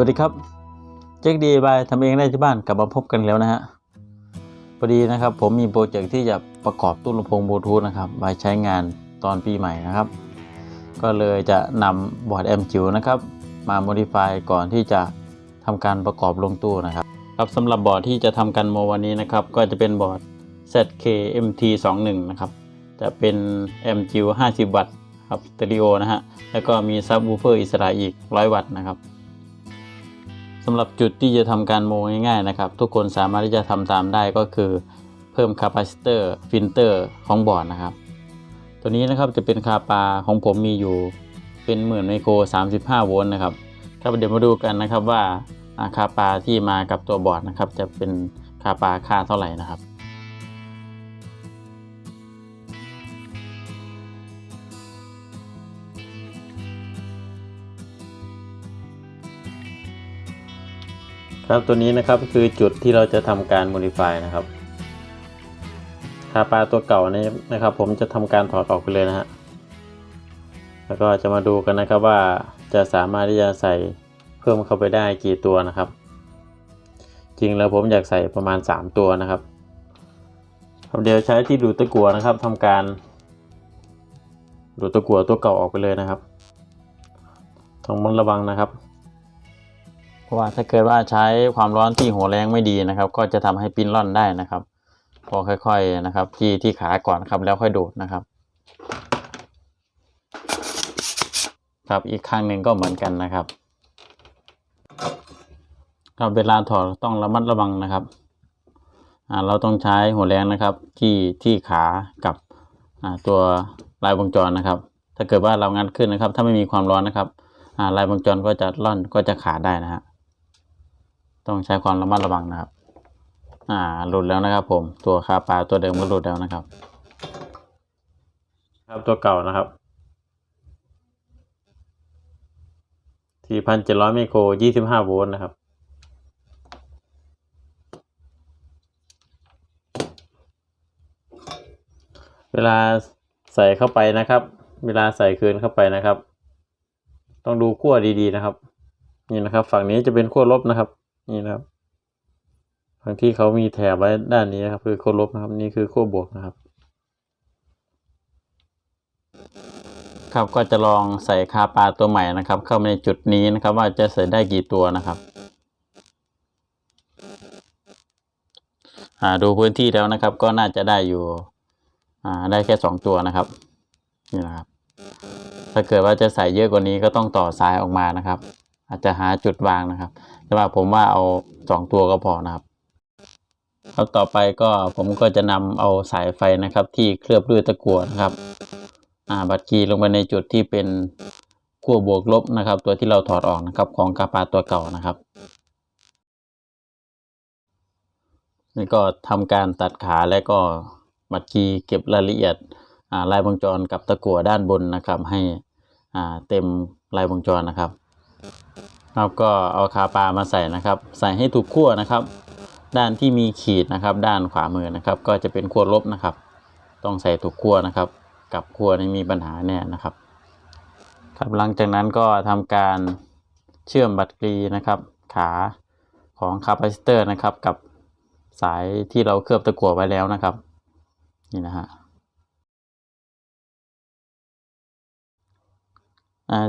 วัสดีครับ เจ๊กดีบายทำเองได้ที่บ้านกลับมาพบกันแล้วนะฮะพอดีนะครับ ผมมีโปรเจกต์ที่จะประกอบตู้ลำโพงบลูทูธนะครับไว้ใช้งานตอนปีใหม่นะครับ ก็เลยจะนำบอร์ดแอมจิ๋วนะครับมาโมดิฟายก่อนที่จะทำการประกอบลงตู้นะครับครับสำหรับบอร์ดที่จะทำการโมวันนี้นะครับ ก็จะเป็นบอร์ด ZKMT21 นะครับจะเป็นแอมจิ๋ว50 วัตต์ครับสเตอริโอนะฮะแล้วก็มีซับวูเฟอร์อิสระอีก 100 วัตต์นะครับ สำหรับจุดที่จะทำการโมง่ายๆนะครับ ทุกคนสามารถที่จะทำตามได้ก็คือเพิ่มคาปาซิเตอร์ฟิลเตอร์ของบอร์ดนะครับ ตัวนี้นะครับจะเป็นคาปาของผมมีอยู่เป็นหมื่นไมโคร 35 โวลต์นะครับครับเดี๋ยวมาดูกันนะครับว่าอ่าคาปาที่มากับตัวบอร์ดนะครับ จะเป็นคาปาค่าเท่าไหร่นะครับ ครับตัวนี้นะครับคือจุดที่เราจะทำการ modify นะครับคาปลาตัวเก่านี้นะครับ ผมจะทำการถอดออกไปเลยนะฮะแล้วก็จะมาดูกันนะครับว่าจะสามารถที่จะใส่เพิ่มเข้าไปได้กี่ตัวนะครับ จริงแล้วผมอยากใส่ประมาณ 3 ตัวนะครับครับเดี๋ยวใช้ที่ดูดตะกัวนะครับทำการ ดูดตะกัวตัวเก่าออกไปเลยนะครับต้องมันระวังนะครับ เพราะว่าถ้าเกิดว่าใช้ความร้อนที่หัวแรงไม่ดีนะครับ ก็จะทำให้ปิ้นร่อนได้นะครับ พอค่อยๆนะครับ ที่ที่ขาก่อนครับแล้วค่อยดูดนะครับ ครับอีกข้างหนึ่งก็เหมือนกันนะครับครับเวลาถอดต้องระมัดระวังนะครับอ่าเราต้องใช้หัวแรงนะครับ ที่ที่ขากับอ่าตัวลายวงจรนะครับ ถ้าเกิดว่าเรางัดขึ้นนะครับ ถ้าไม่มีความร้อนนะครับอ่าลายวงจรก็จะร่อนก็จะขาดได้นะฮะ ต้องใช้ความระมัดระวังนะครับ อ่า หลุดแล้วนะครับ ผม ตัวคาปลาตัวเดิมก็หลุดแล้วนะครับ ครับตัวเก่านะครับสี่พันเจ็ดร้อยไมโครยี่สิบห้าโวลต์นะครับเวลาใส่เข้าไปนะครับ เวลาใส่คืนเข้าไปนะครับ ต้องดูขั้วดีๆนะครับ นี่นะครับ ฝั่งนี้จะเป็นขั้วลบนะครับ นี่นะครับฝั่งที่เขามีแถบไว้ด้านนี้นะครับ คือขั้วลบนะครับ นี่คือขั้วบวกนะครับ ครับก็จะลองใส่คาปลาตัวใหม่นะครับ เข้ามาในจุดนี้นะครับ ว่าจะใส่ได้กี่ตัวนะครับอ่าดูพื้นที่แล้วนะครับ ก็น่าจะได้อยู่อ่าได้แค่สองตัวนะครับนี่นะครับ ถ้าเกิดว่าจะใส่เยอะกว่านี้ก็ต้องต่อสายออกมานะครับ อาจจะหาจุดวางนะครับ แต่ว่าผมว่าเอาสองตัวก็พอนะครับแล้วต่อไปก็ผมก็จะนำเอาสายไฟนะครับ ที่เคลือบด้วยตะกั่วนะครับอ่าบัตรคีย์ลงไปในจุดที่เป็นขั้วบวกลบนะครับ ตัวที่เราถอดออกนะครับของกาปาตัวเก่านะครับนี่ก็ทำการตัดขาและก็บัตรคีย์เก็บรายละเอียดลายวงจรกับตะกั่วด้านบนนะครับ ให้เต็มลายวงจรนะครับ ครับก็เอาคาปลามาใส่นะครับ ใส่ให้ถูกขั้วนะครับ ด้านที่มีขีดนะครับ ด้านขวามือนะครับ ก็จะเป็นขั้วลบนะครับ ต้องใส่ถูกขั้วนะครับ กับขั้วนี่มีปัญหาแน่นะครับ ครับหลังจากนั้นก็ทำการเชื่อมบัตรกรีนะครับ ขาของคาปาซิเตอร์นะครับ กับสายที่เราเคลือบตะกั่วไว้แล้วนะครับ นี่นะฮะ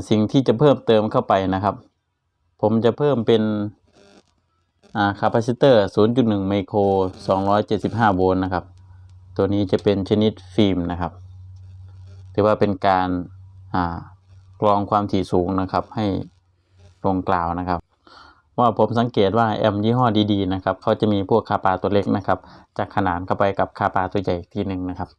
สิ่งที่จะเพิ่มเติมเข้าไปนะครับ ผมจะเพิ่มเป็นคาปาซิเตอร์ 0.1 ไมโคร 275 โวลต์นะครับ ตัวนี้จะเป็นชนิดฟิล์มนะครับ ถือว่าเป็นการกรองความถี่สูงนะครับ ให้ตรงกล่าวนะครับ ว่าผมสังเกตว่าแอมยี่ห้อดีๆนะครับเขาจะมีพวกคาปาตัวเล็กนะครับ จะขนานเข้าไปกับคาปาตัวใหญ่อีกทีหนึ่งนะครับ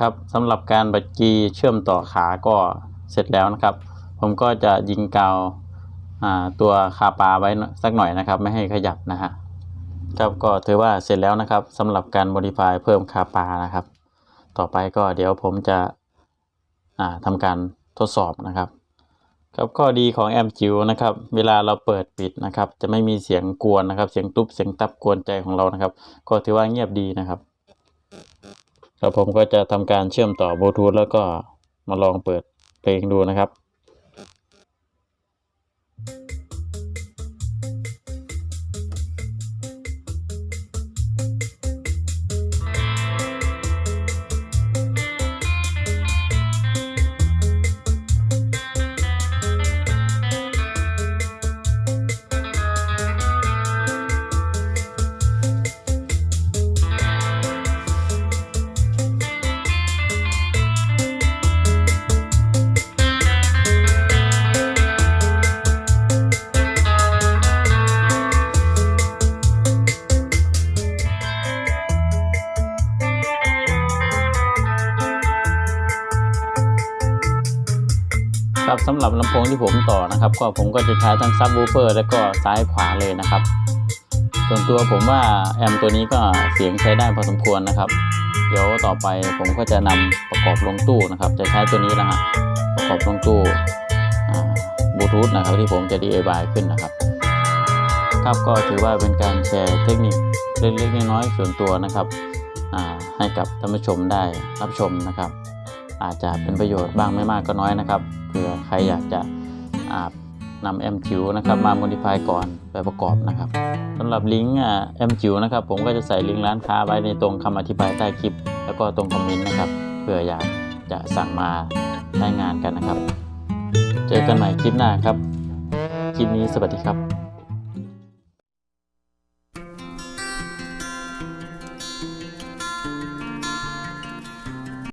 ครับสำหรับการบัดกีเชื่อมต่อขาก็เสร็จแล้วนะครับ ผมก็จะยิงกาวตัวคาปาไว้สักหน่อยนะครับ ไม่ให้ขยับนะฮะครับก็ถือว่าเสร็จแล้วนะครับสำหรับการ modify เพิ่มคาปานะครับ ต่อไปก็เดี๋ยวผมจะทำการทดสอบนะครับ ครับข้อดีของแอมจิ๋วนะครับ เวลาเราเปิดปิดนะครับ จะไม่มีเสียงกวนนะครับ เสียงตุ๊บเสียงตับกวนใจของเรานะครับ ก็ถือว่าเงียบดีนะครับ ครับผมก็จะทำการเชื่อมต่อบลูทูธแล้วก็มาลองเปิดเพลงดูนะครับ ครับสำหรับลำโพงที่ผมต่อนะครับ ก็ผมก็จะใช้ทั้งซับวูเฟอร์แล้วก็ซ้ายขวาเลยนะครับ ส่วนตัวผมว่าแอมตัวนี้ก็เสียงใช้ได้พอสมควรนะครับ เดี๋ยวต่อไปผมก็จะนำประกอบลงตู้นะครับ จะใช้ตัวนี้นะฮะประกอบลงตู้บลูทูธนะครับที่ผมจะ DIY ขึ้นนะครับครับก็ถือว่าเป็นการแชร์เทคนิคเล็กๆน้อยๆส่วนตัวนะครับให้กับท่านผู้ชมได้รับชมนะครับ อาจจะเป็นประโยชน์บ้างไม่มากก็น้อยนะครับ เผื่อใครอยากจะอ่านำแอมจิวนะครับมาโมดิฟายก่อนไปประกอบนะครับสำหรับลิงก์แอมจิวนะครับ ผมก็จะใส่ลิงก์ร้านค้าไว้ในตรงคำอธิบายใต้คลิป แล้วก็ตรงคอมเมนต์นะครับเผื่ออยากจะสั่งมาใช้งานกันนะครับ เจอกันใหม่คลิปหน้าครับ คลิปนี้สวัสดีครับ